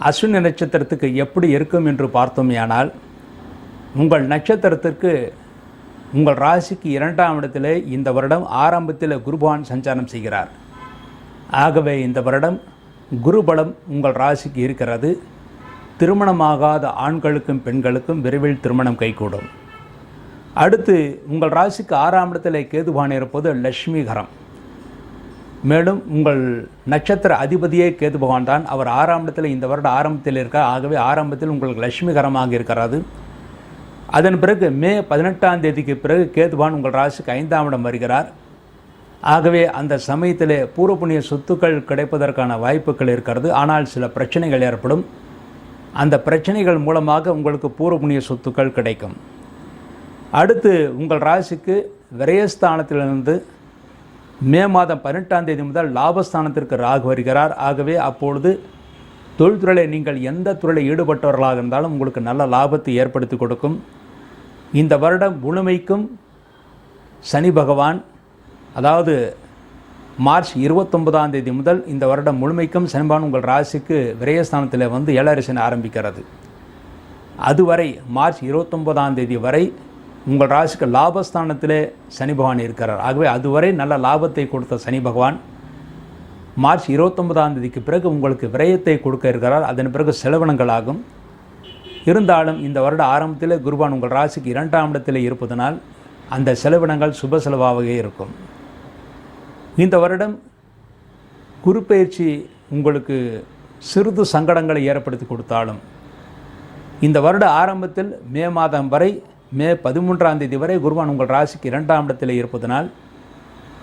அஸ்வினி நட்சத்திரத்துக்கு எப்படி இருக்கும் என்று பார்த்தோமேயானால் உங்கள் நட்சத்திரத்திற்கு உங்கள் ராசிக்கு இரண்டாம் இடத்திலே இந்த வருடம் ஆரம்பத்தில் குருபான் சஞ்சாரம் செய்கிறார். ஆகவே இந்த வருடம் குருபலம் உங்கள் ராசிக்கு இருக்கிறது. திருமணமாகாத ஆண்களுக்கும் பெண்களுக்கும் விரைவில் திருமணம் கைகூடும். அடுத்து உங்கள் ராசிக்கு ஆறாம் இடத்திலே கேதுபான் இருப்பது லட்சுமிகரம் மேலும் உங்கள் நட்சத்திர அதிபதியே கேது பகவான் தான். அவர் ஆறாம் இடத்தில் இந்த வருட ஆரம்பத்தில் இருக்கார். ஆகவே ஆரம்பத்தில் உங்களுக்கு லட்சுமிகரமாக இருக்கிறது அதன் பிறகு மே பதினெட்டாம் தேதிக்கு பிறகு கேதுபான் உங்கள் ராசிக்கு ஐந்தாம் இடம் வருகிறார். ஆகவே அந்த சமயத்தில் பூர்வபுண்ணிய சொத்துக்கள் கிடைப்பதற்கான வாய்ப்புகள் இருக்கிறது. ஆனால் சில பிரச்சனைகள் ஏற்படும். அந்த பிரச்சனைகள் மூலமாக உங்களுக்கு பூர்வபுண்ணிய சொத்துக்கள் கிடைக்கும். அடுத்து உங்கள் ராசிக்கு விரயஸ்தானத்திலிருந்து மே மாதம் பதினெட்டாம் தேதி முதல் லாபஸ்தானத்திற்கு ராகு வருகிறார். ஆகவே அப்பொழுது தொழில்துறையில் நீங்கள் எந்த துறையில் ஈடுபட்டவர்களாக இருந்தாலும் உங்களுக்கு நல்ல லாபத்தை ஏற்படுத்தி கொடுக்கும். இந்த வருடம் முழுமைக்கும் சனி பகவான் அதாவது மார்ச் இருபத்தொன்பதாம் தேதி முதல் இந்த வருடம் முழுமைக்கும் சனிபான் உங்கள் ராசிக்கு விரயஸ்தானத்தில் வந்து ஏழரசனை ஆரம்பிக்கிறது. அதுவரை மார்ச் இருபத்தொன்பதாம் தேதி வரை உங்கள் ராசிக்கு லாபஸ்தானத்திலே சனி பகவான் இருக்கிறார். ஆகவே அதுவரை நல்ல லாபத்தை கொடுத்த சனி பகவான் மார்ச் இருபத்தொன்பதாம் தேதிக்கு பிறகு உங்களுக்கு விரயத்தை கொடுக்க இருக்கிறார். அதன் பிறகு செலவினங்கள் ஆகும் இருந்தாலும் இந்த வருட ஆரம்பத்தில் குருபான் உங்கள் ராசிக்கு இரண்டாம் இடத்தில் இருப்பதனால் அந்த செலவினங்கள் சுப செலவாகவே இருக்கும். இந்த வருடம் குரு பயிற்சி உங்களுக்கு சிறிது சங்கடங்களை ஏற்படுத்தி கொடுத்தாலும் இந்த வருட ஆரம்பத்தில் மே மாதம் வரை மே பதிமூன்றாம் தேதி வரை குருவான் உங்கள் ராசிக்கு இரண்டாம் இடத்தில் இருப்பதனால்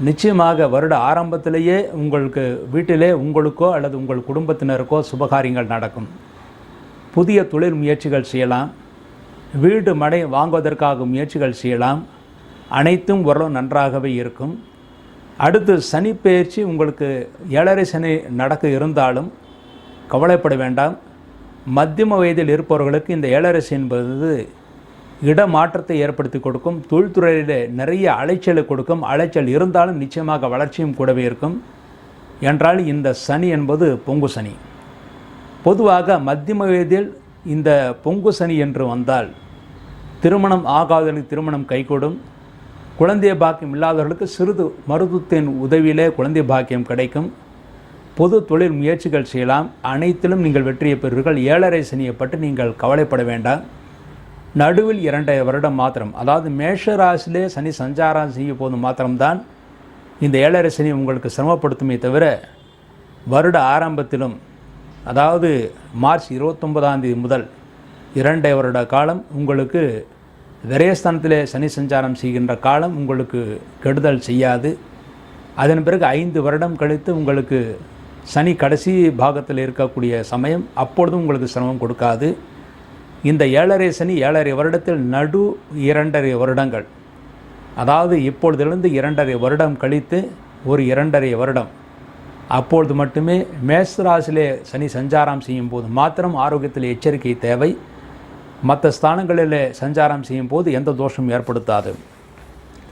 நிச்சயமாக வருட ஆரம்பத்திலேயே உங்களுக்கு வீட்டிலே உங்களுக்கோ அல்லது உங்கள் குடும்பத்தினருக்கோ சுபகாரியங்கள் நடக்கும். புதிய தொழில் முயற்சிகள் செய்யலாம். வீடு மனை வாங்குவதற்காக முயற்சிகள் செய்யலாம். அனைத்தும் ஓரளவு நன்றாகவே இருக்கும். அடுத்து சனி பயிற்சி உங்களுக்கு ஏழரை சனி நடக்க இருந்தாலும் கவலைப்பட வேண்டாம். மத்தியம வயதில் இருப்பவர்களுக்கு இந்த ஏழரசி என்பது இடமாற்றத்தை ஏற்படுத்தி கொடுக்கும். தொழில்துறையில் நிறைய அலைச்சலை கொடுக்கும். அலைச்சல் இருந்தாலும் நிச்சயமாக வளர்ச்சியும் கூடவே இருக்கும். என்றால் இந்த சனி என்பது பொங்கு சனி. பொதுவாக மத்தியம வயதில் இந்த பொங்கு சனி என்று வந்தால் திருமணம் ஆகாதவர்களுக்கு திருமணம் கைகூடும். குழந்தை பாக்கியம் இல்லாதவர்களுக்கு சிறிது மருத்துவத்தின் உதவியிலே குழந்தை பாக்கியம் கிடைக்கும். பொது தொழில் முயற்சிகள் செய்யலாம். அனைத்திலும் நீங்கள் வெற்றியை பெறுவீர்கள். ஏழரை சனியை பற்றி நீங்கள் கவலைப்பட வேண்டாம். நடுவில் இரண்டரை வருடம் மாத்திரம். அதாவது மேஷ ராசியிலே சனி சஞ்சாரம் செய்யும் போது மாத்திரம்தான் இந்த ஏழரை சனி உங்களுக்கு சிரமப்படுத்துமே தவிர வருட ஆரம்பத்திலும் அதாவது மார்ச் இருபத்தொன்பதாம் தேதி முதல் இரண்டரை வருட காலம் உங்களுக்கு விரயஸ்தானத்திலே சனி சஞ்சாரம் செய்கின்ற காலம் உங்களுக்கு கெடுதல் செய்யாது. அதன் பிறகு ஐந்து வருடம் கழித்து உங்களுக்கு சனி கடைசி பாகத்தில் இருக்கக்கூடிய சமயம் அப்பொழுதும் உங்களுக்கு சிரமம் கொடுக்காது. இந்த ஏழரை சனி ஏழரை வருடத்தில் நடு இரண்டரை வருடங்கள். அதாவது இப்பொழுதிலிருந்து இரண்டரை வருடம் கழித்து ஒரு இரண்டரை வருடம். அப்பொழுது மட்டுமே மேசராசிலே சனி சஞ்சாரம் செய்யும் போது மாத்திரம் ஆரோக்கியத்தில் எச்சரிக்கை தேவை. மற்ற ஸ்தானங்களிலே சஞ்சாரம் செய்யும் போது எந்த தோஷமும் ஏற்படுத்தாது.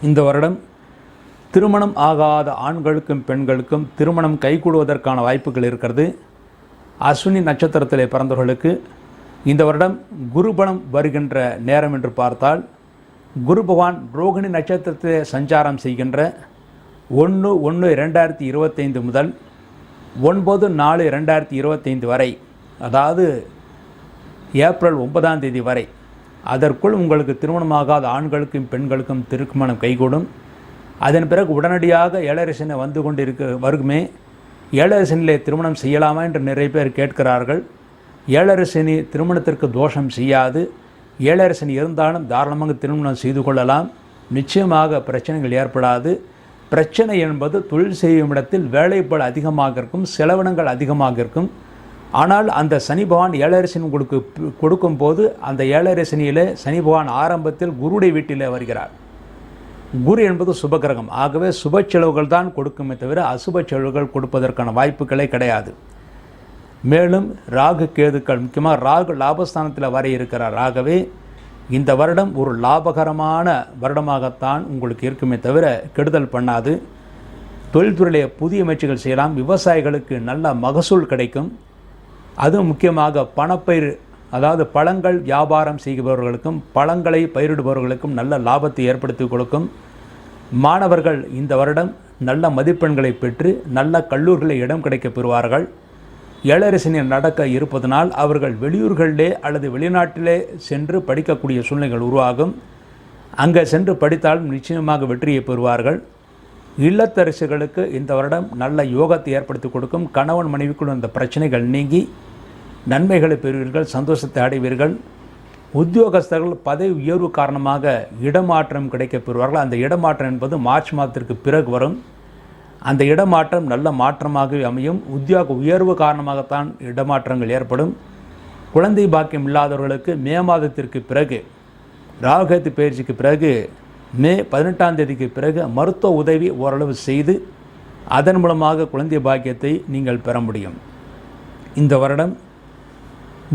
இந்த வருடம் திருமணம் ஆகாத ஆண்களுக்கும் பெண்களுக்கும் திருமணம் கைகூடுவதற்கான வாய்ப்புகள் இருக்கிறது. அஸ்வினி நட்சத்திரத்தில் பிறந்தவர்களுக்கு இந்த வருடம் குருபலம் வருகின்ற நேரம் என்று பார்த்தால் குரு பகவான் ரோகிணி நட்சத்திரத்தை சஞ்சாரம் செய்கின்ற ஒன்று ஒன்று ரெண்டாயிரத்தி இருபத்தைந்து முதல் ஒன்பது நாலு ரெண்டாயிரத்தி இருபத்தைந்து வரை அதாவது ஏப்ரல் ஒன்பதாம் தேதி வரை அதற்குள் உங்களுக்கு திருமணமாகாத ஆண்களுக்கும் பெண்களுக்கும் திருமணம் கைகூடும். அதன் பிறகு உடனடியாக ஏழரசனை வந்து கொண்டிருக்க வருமே. ஏழரசனிலே திருமணம் செய்யலாமா என்று நிறைய பேர் கேட்கிறார்கள். ஏழரசனி திருமணத்திற்கு தோஷம் செய்யாது. ஏழரசனி இருந்தாலும் தாராளமாக திருமணம் செய்து கொள்ளலாம். நிச்சயமாக பிரச்சனைகள் ஏற்படாது. பிரச்சனை என்பது தொழில் செய்யும் இடத்தில் வேலைப்பாடு அதிகமாக இருக்கும் செலவினங்கள் அதிகமாக இருக்கும். ஆனால் அந்த சனி பகவான் ஏழரசன் உங்களுக்கு கொடுக்கும்போது அந்த ஏழரசனியிலே சனி பகவான் ஆரம்பத்தில் குருடைய வீட்டிலே வருகிறார். குரு என்பது சுபகிரகம் ஆகவே சுப செலவுகள் தான் கொடுக்குமே தவிர அசுப செலவுகள் கொடுப்பதற்கான வாய்ப்புகளே கிடையாது. மேலும் ராகு கேதுக்கள் முக்கியமாக ராகு லாபஸ்தானத்தில் வர இருக்கிறார் ராகவே இந்த வருடம் ஒரு லாபகரமான வருடமாகத்தான் உங்களுக்கு இருக்குமே தவிர கெடுதல் பண்ணாது. தொழில்துறையிலே புதிய முயற்சிகள் செய்யலாம். விவசாயிகளுக்கு நல்ல மகசூல் கிடைக்கும். அதுவும் முக்கியமாக பணப்பயிர் அதாவது பழங்கள் வியாபாரம் செய்பவர்களுக்கும் பழங்களை பயிரிடுபவர்களுக்கும் நல்ல லாபத்தை ஏற்படுத்தி கொடுக்கும். மாணவர்கள் இந்த வருடம் நல்ல மதிப்பெண்களை பெற்று நல்ல கல்லூரிகளில் இடம் கிடைக்கப் பெறுவார்கள். ஏழரசனி நடக்க இருப்பதனால் அவர்கள் வெளியூர்களிலே அல்லது வெளிநாட்டிலே சென்று படிக்கக்கூடிய சூழ்நிலைகள் உருவாகும். அங்கே சென்று படித்தால் நிச்சயமாக வெற்றியை பெறுவார்கள். இல்லத்தரசிகளுக்கு இந்த வருடம் நல்ல யோகத்தை ஏற்படுத்தி கொடுக்கும். கணவன் மனைவிக்குள் அந்த பிரச்சனைகள் நீங்கி நன்மைகளை பெறுவீர்கள் சந்தோஷத்தை அடைவீர்கள். உத்தியோகஸ்தர்கள் பதவி உயர்வு காரணமாக இடமாற்றம் கிடைக்கப் பெறுவார்கள். அந்த இடமாற்றம் என்பது மார்ச் மாதத்திற்கு பிறகு வரும். அந்த இடமாற்றம் நல்ல மாற்றமாகவே அமையும். உத்தியோக உயர்வு காரணமாகத்தான் இடமாற்றங்கள் ஏற்படும். குழந்தை பாக்கியம் இல்லாதவர்களுக்கு மே மாதத்திற்கு பிறகு ராகுகேத்து பயிற்சிக்கு பிறகு மே பதினெட்டாம் தேதிக்கு பிறகு மருத்துவ உதவி ஓரளவு செய்து அதன் மூலமாக குழந்தை பாக்கியத்தை நீங்கள் பெற முடியும். இந்த வருடம்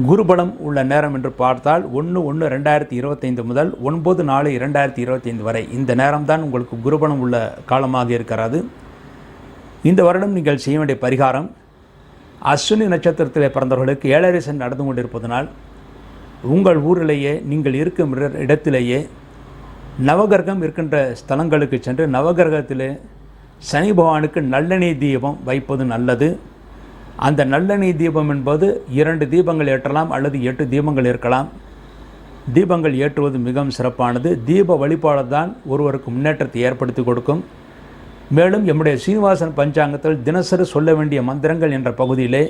குருபலம் உள்ள நேரம் என்று பார்த்தால் ஒன்று ஒன்று ரெண்டாயிரத்தி இருபத்தைந்து முதல் ஒன்பது நாலு இரண்டாயிரத்தி இருபத்தைந்து வரை. இந்த நேரம்தான் உங்களுக்கு குருபலம் உள்ள காலமாக இருக்கிறது. இந்த வருடம் நீங்கள் செய்ய வேண்டிய பரிகாரம் அஸ்வினி நட்சத்திரத்தில் பிறந்தவர்களுக்கு ஏழரை நடந்து கொண்டிருப்பதனால் உங்கள் ஊரிலேயே நீங்கள் இருக்கும் இட- இடத்திலேயே நவகிரகம் இருக்கின்ற ஸ்தலங்களுக்கு சென்று நவகிரகத்தில் சனி பகவானுக்கு நல்லெண்ணெய் தீபம் வைப்பது நல்லது. அந்த நல்லெண்ணெய் தீபம் என்பது இரண்டு தீபங்கள் ஏற்றலாம் அல்லது எட்டு தீபங்கள் இருக்கலாம் தீபங்கள் ஏற்றுவது மிகவும் சிறப்பானது. தீப வழிபாடு தான் ஒருவருக்கு முன்னேற்றத்தை ஏற்படுத்தி கொடுக்கும். மேலும் எம்முடைய சீனிவாசன் பஞ்சாங்கத்தில் தினசரி சொல்ல வேண்டிய மந்திரங்கள் என்ற பகுதியிலே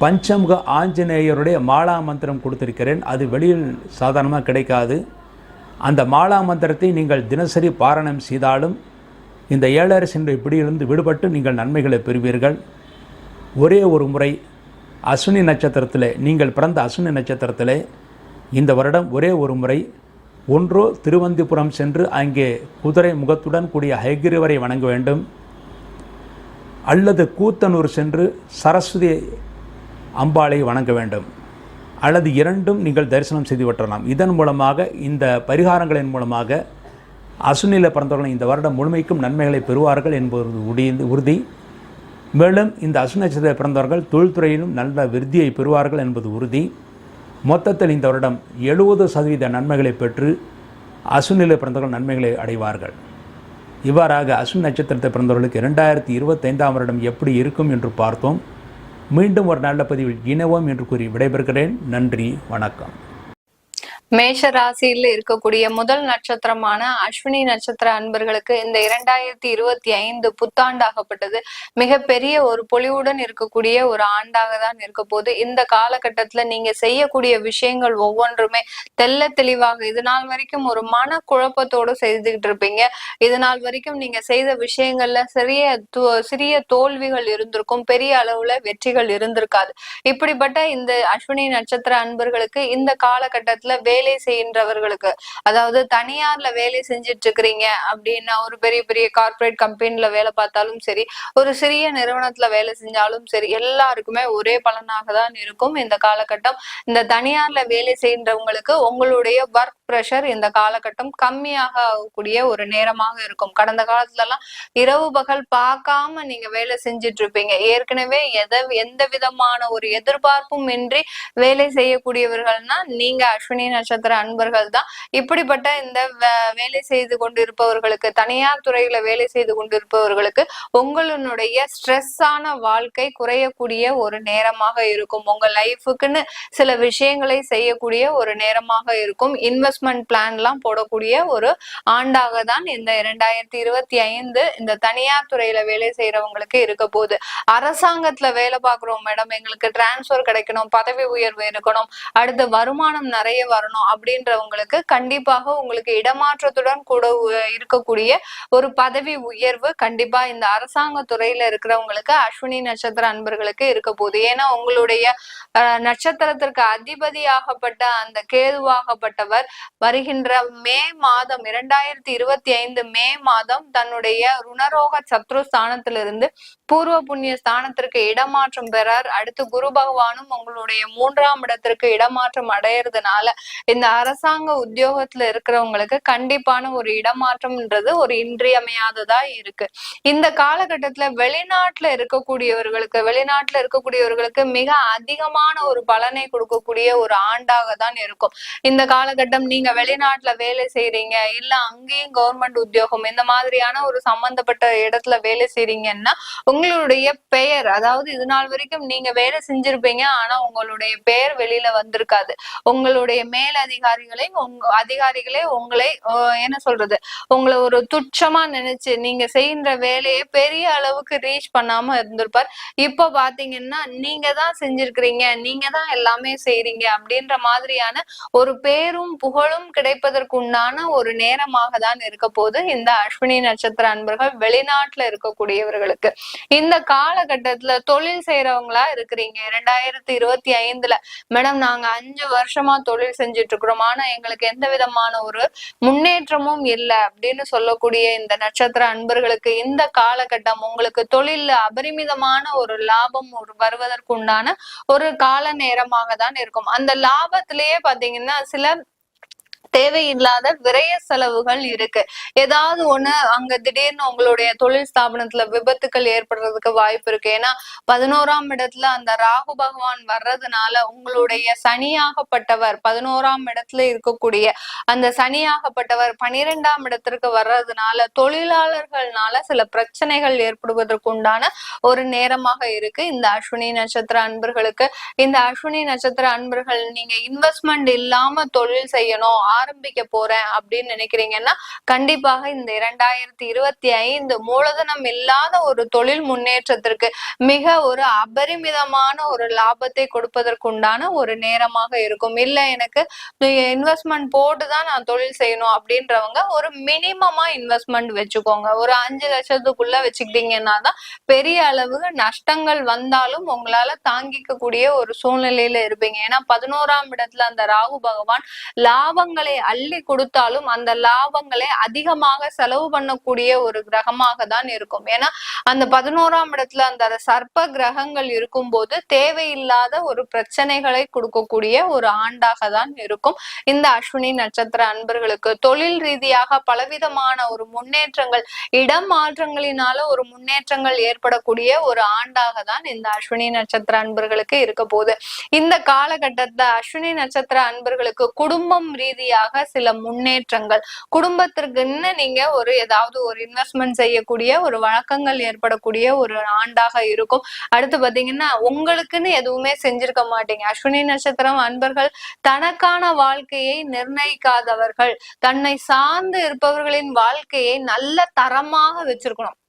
பஞ்சமுக ஆஞ்சநேயருடைய மாலா மந்திரம் கொடுத்திருக்கிறேன். அது வெளியில் சாதாரணமாக கிடைக்காது. அந்த மாலா மந்திரத்தை நீங்கள் தினசரி பாரணம் செய்தாலும் இந்த ஏழரசின்ற பிடியிலிருந்து விடுபட்டு நீங்கள் நன்மைகளை பெறுவீர்கள். ஒரே ஒரு முறை அஸ்வினி நட்சத்திரத்திலே நீங்கள் பிறந்த அஸ்வினி நட்சத்திரத்திலே இந்த வருடம் ஒரே ஒரு முறை ஒன்றோ திருவந்திபுரம் சென்று அங்கே குதிரை முகத்துடன் கூடிய ஹைகிரிவரை வணங்க வேண்டும். அல்லது கூத்தனூர் சென்று சரஸ்வதி அம்பாளை வணங்க வேண்டும். அல்லது இரண்டும் நீங்கள் தரிசனம் செய்து விட்டலாம் இதன் மூலமாக இந்த பரிகாரங்களின் மூலமாக அசுநில பிறந்தவர்கள் இந்த வருடம் முழுமைக்கும் நன்மைகளை பெறுவார்கள் என்பது உடிந்து உறுதி. மேலும் இந்த அசுநட்சத்திர பிறந்தவர்கள் தொழில்துறையிலும் நல்ல விருத்தியை பெறுவார்கள் என்பது உறுதி. மொத்தத்தில் இந்த வருடம் எழுபது சதவீத நன்மைகளை பெற்று அசுநிலை பிறந்தவர்கள் நன்மைகளை அடைவார்கள். இவ்வாறாக அஸ்வின் நட்சத்திரத்தை பிறந்தவர்களுக்கு இரண்டாயிரத்தி இருபத்தைந்தாம் வருடம் எப்படி இருக்கும் என்று பார்த்தோம். மீண்டும் ஒரு நல்ல பதிவில் இணைவோம் என்று கூறி விடைபெறுகிறேன். நன்றி வணக்கம். மேஷ ராசியில் இருக்கக்கூடிய முதல் நட்சத்திரமான அஸ்வினி நட்சத்திர அன்பர்களுக்கு இந்த இரண்டாயிரத்தி இருபத்தி ஐந்து புத்தாண்டாகப்பட்டது. மிகப்பெரிய ஒரு பொலிவுடன் இருக்கக்கூடிய ஒரு ஆண்டாக தான் இருக்க போது இந்த காலகட்டத்துல நீங்க செய்யக்கூடிய விஷயங்கள் ஒவ்வொன்றுமே தெள்ள தெளிவாக இது நாள் வரைக்கும் ஒரு மன குழப்பத்தோட செய்துகிட்டு இருப்பீங்க. இது நாள் வரைக்கும் நீங்க செய்த விஷயங்கள்ல சிறிய சிறிய தோல்விகள் இருந்திருக்கும். பெரிய அளவுல வெற்றிகள் இருந்திருக்காது. இப்படிப்பட்ட இந்த அஸ்வினி நட்சத்திர அன்பர்களுக்கு இந்த காலகட்டத்துல வே வேலை செய்கின்றவர்களுக்கு. அதாவது தனியார்ல வேலை செஞ்சுட்டு இருக்கிறீங்க அப்படின்னா ஒரு பெரிய பெரிய கார்பரேட் கம்பெனில வேலை பார்த்தாலும் சரி ஒரு சிறிய நிறுவனத்துல வேலை செஞ்சாலும் சரி எல்லாருக்குமே ஒரே பலனாக தான் இருக்கும். இந்த காலகட்டம் இந்த தனியார்ல வேலை செய்கின்றவங்களுக்கு உங்களுடைய ஒர்க் ப்ரெஷர் இந்த காலகட்டம் கம்மியாக ஆகக்கூடிய ஒரு நேரமாக இருக்கும். கடந்த காலத்துல எல்லாம் இரவு பகல் பார்க்காம நீங்க வேலை செஞ்சுட்டு இருப்பீங்க ஏற்கனவே எதை எந்த விதமான ஒரு எதிர்பார்ப்பும் இன்றி வேலை செய்யக்கூடியவர்கள்னா நீங்க அஸ்வினி நட்சத்திர அன்பர்கள் தான். இப்படிப்பட்ட இந்த வே- வேலை செய்து கொண்டிருப்பவர்களுக்கு தனியார் துறையில வேலை செய்து கொண்டிருப்பவர்களுக்கு உங்களுடைய ஸ்ட்ரெஸ்ஸான வாழ்க்கை குறையக்கூடிய ஒரு நேரமாக இருக்கும். உங்க லைஃபுக்குன்னு சில விஷயங்களை செய்யக்கூடிய ஒரு நேரமாக இருக்கும். இன்வெஸ்ட் இன்வெஸ்ட்மெண்ட் பிளான் எல்லாம் போடக்கூடிய ஒரு ஆண்டாக தான் இந்த இரண்டாயிரத்தி இருபத்தி ஐந்து இந்த தனியார் துறையில வேலை செய்யறவங்களுக்கு இருக்க போகுது. அரசாங்கத்துல வேலை பார்க்குறோம் மேடம் எங்களுக்கு டிரான்ஸ்ஃபர் கிடைக்கணும் பதவி உயர்வு இருக்கணும் அடுத்து வருமானம் நிறைய வரணும் அப்படின்றவங்களுக்கு கண்டிப்பாக உங்களுக்கு இடமாற்றத்துடன் கூட இருக்கக்கூடிய ஒரு பதவி உயர்வு கண்டிப்பா இந்த அரசாங்க துறையில இருக்கிறவங்களுக்கு அஸ்வினி நட்சத்திர அன்பர்களுக்கு இருக்க போகுது. ஏன்னா உங்களுடைய நட்சத்திரத்திற்கு அதிபதியாகப்பட்ட அந்த கேதுவாகப்பட்டவர் வருகின்ற மே மாதம் இரண்டாயிரத்தி இருபத்தி ஐந்து மே மாதம் தன்னுடைய ருணரோக சத்ரு ஸ்தானத்திலிருந்து பூர்வ புண்ணிய ஸ்தானத்திற்கு இடமாற்றம் பெறார். அடுத்து குரு பகவானும் உங்களுடைய மூன்றாம் இடத்திற்கு இடமாற்றம் அடையறதுனால இந்த அரசாங்க உத்தியோகத்துல இருக்கிறவங்களுக்கு கண்டிப்பான ஒரு இடமாற்றம்ன்றது ஒரு இன்றியமையாததா இருக்கு. இந்த காலகட்டத்துல வெளிநாட்டுல இருக்கக்கூடியவர்களுக்கு வெளிநாட்டுல இருக்கக்கூடியவர்களுக்கு மிக அதிகமான ஒரு பலனை கொடுக்கக்கூடிய ஒரு ஆண்டாக தான் இருக்கும். இந்த காலகட்டம் நீங்க வெளிநாட்டுல வேலை செய்யறீங்க இல்ல அங்கேயும் கவர்மெண்ட் உத்தியோகம் இந்த மாதிரியான ஒரு சம்பந்தப்பட்ட இடத்துல வேலை செய்றீங்கன்னா உங்களுடைய பெயர் அதாவது இது நாள் வரைக்கும் நீங்க வேலை செஞ்சிருப்பீங்க ஆனா உங்களுடைய பெயர் வெளியில வந்திருக்காது. உங்களுடைய மேல் அதிகாரிகளை உங்க அதிகாரிகளே உங்களை என்ன சொல்றது உங்களை ஒரு துச்சமா நினைச்சு நீங்க செய்கின்ற வேலையை பெரிய அளவுக்கு ரீச் பண்ணாம இருந்திருப்பார். இப்ப பாத்தீங்கன்னா நீங்க தான் செஞ்சிருக்கிறீங்க நீங்க தான் எல்லாமே செய்றீங்க அப்படின்ற மாதிரியான ஒரு பேரும் புகழும் கிடைப்பதற்கு உண்டான ஒரு நேரமாக தான் இருக்க போது இந்த அஸ்வினி நட்சத்திர அன்பர்கள் வெளிநாட்டுல இருக்கக்கூடியவர்களுக்கு. இந்த காலகட்டத்துல தொழில் செய்யறவங்களா இருக்கிறீங்க. ரெண்டாயிரத்தி இருபத்தி ஐந்துல. மேடம் நாங்க அஞ்சு வருஷமா தொழில் செஞ்சுட்டு இருக்கிறோம் ஆனா எங்களுக்கு எந்த விதமான ஒரு முன்னேற்றமும் இல்லை அப்படின்னு சொல்லக்கூடிய இந்த நட்சத்திர அன்பர்களுக்கு இந்த காலகட்டம் உங்களுக்கு தொழில்ல அபரிமிதமான ஒரு லாபம் ஒரு வருவதற்கு உண்டான ஒரு கால நேரமாக தான் இருக்கும். அந்த லாபத்திலேயே பாத்தீங்கன்னா சில தேவையில்லாத விரய செலவுகள் இருக்கு. ஏதாவது ஒண்ணு அங்க திடீர்னு உங்களுடைய தொழில் ஸ்தாபனத்துல விபத்துக்கள் ஏற்படுறதுக்கு வாய்ப்பு இருக்கு. ஏன்னா பதினோராம் இடத்துல அந்த ராகு பகவான் வர்றதுனால உங்களுடைய சனியாகப்பட்டவர் பதினோராம் இடத்துல இருக்கக்கூடிய அந்த சனியாகப்பட்டவர் பனிரெண்டாம் இடத்திற்கு வர்றதுனால தொழிலாளர்கள்னால சில பிரச்சனைகள் ஏற்படுவதற்கு உண்டான ஒரு நேரமாக இருக்கு. இந்த அஸ்வினி நட்சத்திர அன்பர்களுக்கு. இந்த அஸ்வினி நட்சத்திர அன்பர்கள் நீங்க இன்வெஸ்ட்மெண்ட் இல்லாம தொழில் செய்யணும். ஆரம்பிக்க போறேன் அப்படின்னு நினைக்கிறீங்கன்னா கண்டிப்பாக இந்த இரண்டாயிரத்தி இருபத்தி ஐந்து மூலதனம் இல்லாத ஒரு தொழில் முன்னேற்றத்திற்கு மிக ஒரு அபரிமிதமான ஒரு லாபத்தை கொடுப்பதற்குண்டான ஒரு நேரமாக இருக்கும். இல்ல எனக்கு இன்வெஸ்ட்மெண்ட் போட்டு தான் நான் தொழில் செய்யணும் அப்படின்றவங்க ஒரு மினிமமா இன்வெஸ்ட்மெண்ட் வச்சுக்கோங்க. ஒரு அஞ்சு லட்சத்துக்குள்ள வச்சுக்கிட்டீங்கன்னா தான் பெரிய அளவு நஷ்டங்கள் வந்தாலும் உங்களால தாங்கிக்க கூடிய ஒரு சூழ்நிலையில இருப்பீங்க. ஏன்னா பதினோராம் இடத்துல அந்த ராகு பகவான் லாபங்களை லாபங்களை அள்ளி கொடுத்தாலும் அந்த லாபங்களை அதிகமாக செலவு பண்ணக்கூடிய ஒரு கிரகமாக தான் இருக்கும். ஏன்னா அந்த பதினோராம் இடத்துல அந்த சர்ப்ப கிரகங்கள் இருக்கும்போது தேவையில்லாத ஒரு பிரச்சனைகளை கொடுக்கக்கூடிய ஒரு ஆண்டாக தான் இருக்கும். இந்த அஸ்வினி நட்சத்திர அன்பர்களுக்கு தொழில் ரீதியாக பலவிதமான ஒரு முன்னேற்றங்கள் இடம் மாற்றங்களினால ஒரு முன்னேற்றங்கள் ஏற்படக்கூடிய ஒரு ஆண்டாக தான் இந்த அஸ்வினி நட்சத்திர அன்பர்களுக்கு இருக்க போகுது. இந்த காலகட்டத்துல அஸ்வினி நட்சத்திர அன்பர்களுக்கு குடும்பம் ரீதியாக சில முன்னேற்றங்கள். குடும்பத்திற்குன்னு நீங்க ஒரு ஏதாவது ஒரு இன்வெஸ்ட்மெண்ட் செய்யக்கூடிய ஒரு வழக்கங்கள் ஏற்படக்கூடிய ஒரு ஆண்டாக இருக்கும். அடுத்து பாத்தீங்கன்னா உங்களுக்குன்னு எதுவுமே செஞ்சிருக்க மாட்டீங்க. அஸ்வினி நட்சத்திரம் அன்பர்கள் தனக்கான வாழ்க்கையை நிர்ணயிக்காதவர்கள். தன்னை சார்ந்து இருப்பவர்களின் வாழ்க்கையை நல்ல தரமாக வச்சிருக்கணும்.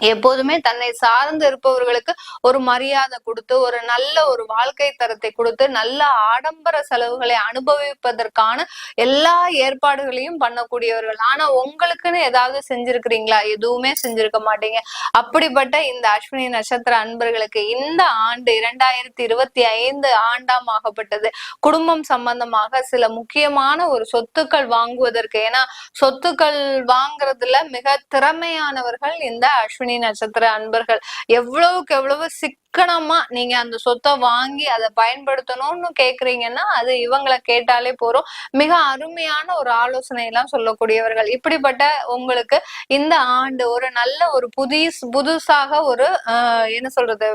எப்போதுமே தன்னை சார்ந்து இருப்பவர்களுக்கு ஒரு மரியாதை கொடுத்து ஒரு நல்ல ஒரு வாழ்க்கை தரத்தை கொடுத்து நல்ல ஆடம்பர செலவுகளை அனுபவிப்பதற்கான எல்லா ஏற்பாடுகளையும் பண்ணக்கூடியவர்கள். ஆனா உங்களுக்குன்னு ஏதாவது செஞ்சிருக்கிறீங்களா? எதுவுமே செஞ்சிருக்க மாட்டீங்க. அப்படிப்பட்ட இந்த அஸ்வினி நட்சத்திர அன்பர்களுக்கு இந்த ஆண்டு இரண்டாயிரத்தி இருபத்தி ஐந்து ஆண்டாம் ஆகப்பட்டது. குடும்பம் சம்பந்தமாக சில முக்கியமான ஒரு சொத்துக்கள் வாங்குவதற்கு. ஏன்னா சொத்துக்கள் வாங்குறதுல மிக திறமையானவர்கள் இந்த அஸ்வினி நட்சத்திர அன்பர்கள் எவ்வளவுக்கு எவ்வளவு சிக் சிக்கனமா நீங்க அந்த சொத்தை வாங்கி அதை பயன்படுத்தணும்னு கேக்குறீங்கன்னா அது இவங்களை கேட்டாலே போறோம். மிக அருமையான ஒரு ஆலோசனை எல்லாம் சொல்லக்கூடியவர்கள். இப்படிப்பட்ட உங்களுக்கு இந்த ஆண்டு ஒரு நல்ல ஒரு புதிஸ் புதுசாக ஒரு ஆஹ், என்ன சொல்றது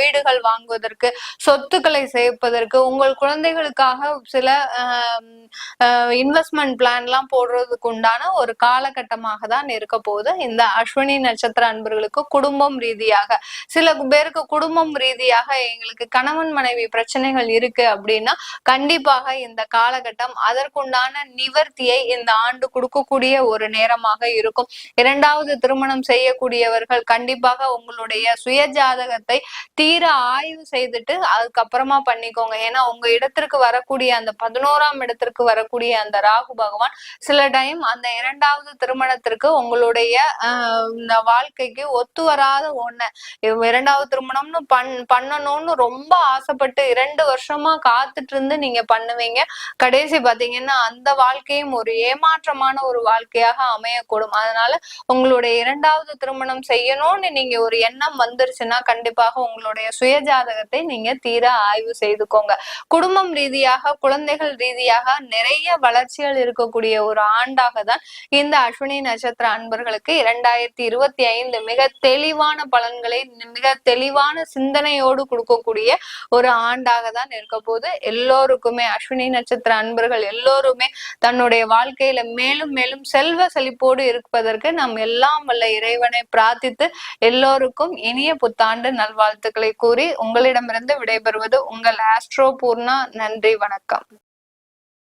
வீடுகள் வாங்குவதற்கு சொத்துக்களை சேர்ப்பதற்கு உங்கள் குழந்தைகளுக்காக சில இன்வெஸ்ட்மெண்ட் பிளான் எல்லாம் போடுறதுக்கு உண்டான ஒரு காலகட்டமாக தான் இருக்க போகுது. இந்த அஸ்வினி நட்சத்திர அன்பர்களுக்கு குடும்பம் ரீதியாக. சில பேருக்கு குடும்பம் ரீதியாக எங்களுக்கு கணவன் மனைவி பிரச்சனைகள் இருக்கு அப்படின்னா கண்டிப்பாக இந்த காலகட்டம் அதற்குண்டான நிவர்த்தியை இந்த ஆண்டு கொடுக்கக்கூடிய ஒரு நேரமாக இருக்கும். இரண்டாவது திருமணம் செய்யக்கூடியவர்கள் கண்டிப்பாக உங்களுடைய சுய ஜாதகத்தை தீர ஆய்வு செய்துட்டு அதுக்கப்புறமா பண்ணிக்கோங்க. ஏன்னா உங்க இடத்திற்கு வரக்கூடிய அந்த பதினோராம் இடத்திற்கு வரக்கூடிய அந்த ராகு பகவான் சில டைம் அந்த இரண்டாவது திருமணத்திற்கு உங்களுடைய ஆஹ் இந்த வாழ்க்கைக்கு ஒத்து வராத ஒண்ணு. இரண்டாவது திருமணம்னு பண் பண்ணணும்னு ரொம்ப ஆசைப்பட்டு இரண்டு வருஷமா காத்துட்டு இருந்து நீங்க பண்ணுவீங்க. கடைசி பாத்தீங்கன்னா அந்த வாழ்க்கையும் ஒரு ஏமாற்றமான ஒரு வாழ்க்கையாக அமையக்கூடும். அதனால உங்களுடைய இரண்டாவது திருமணம் செய்யணும்னு நீங்க ஒரு எண்ணம் வந்துருச்சுன்னா கண்டிப்பாக உங்களுடைய சுயஜாதகத்தை நீங்க தீர ஆய்வு செய்துக்கோங்க. குடும்பம் ரீதியாக குழந்தைகள் ரீதியாக நிறைய வளர்ச்சிகள் இருக்கக்கூடிய ஒரு ஆண்டாக தான் இந்த அஸ்வினி நட்சத்திர அன்பர்களுக்கு இரண்டாயிரத்தி இருபத்தி ஐந்து மிக தெளிவான பலன்களை மிக தெளிவான சிந்தனையோடு கொடுக்கக்கூடிய ஒரு ஆண்டாக தான் இருக்க போது எல்லோருக்குமே அஸ்வினி நட்சத்திர அன்பர்கள் எல்லோருமே தன்னுடைய வாழ்க்கையில மேலும் மேலும் செல்வ செழிப்போடு இருப்பதற்கு நாம் எல்லாம் வல்ல இறைவனை பிரார்த்தித்து எல்லோருக்கும் இனிய புத்தாண்டு நல்வாழ்த்துக்களை கூறி உங்களிடமிருந்து விடைபெறுவது உங்கள் ஆஸ்ட்ரோ பூர்ணா. நன்றி வணக்கம்.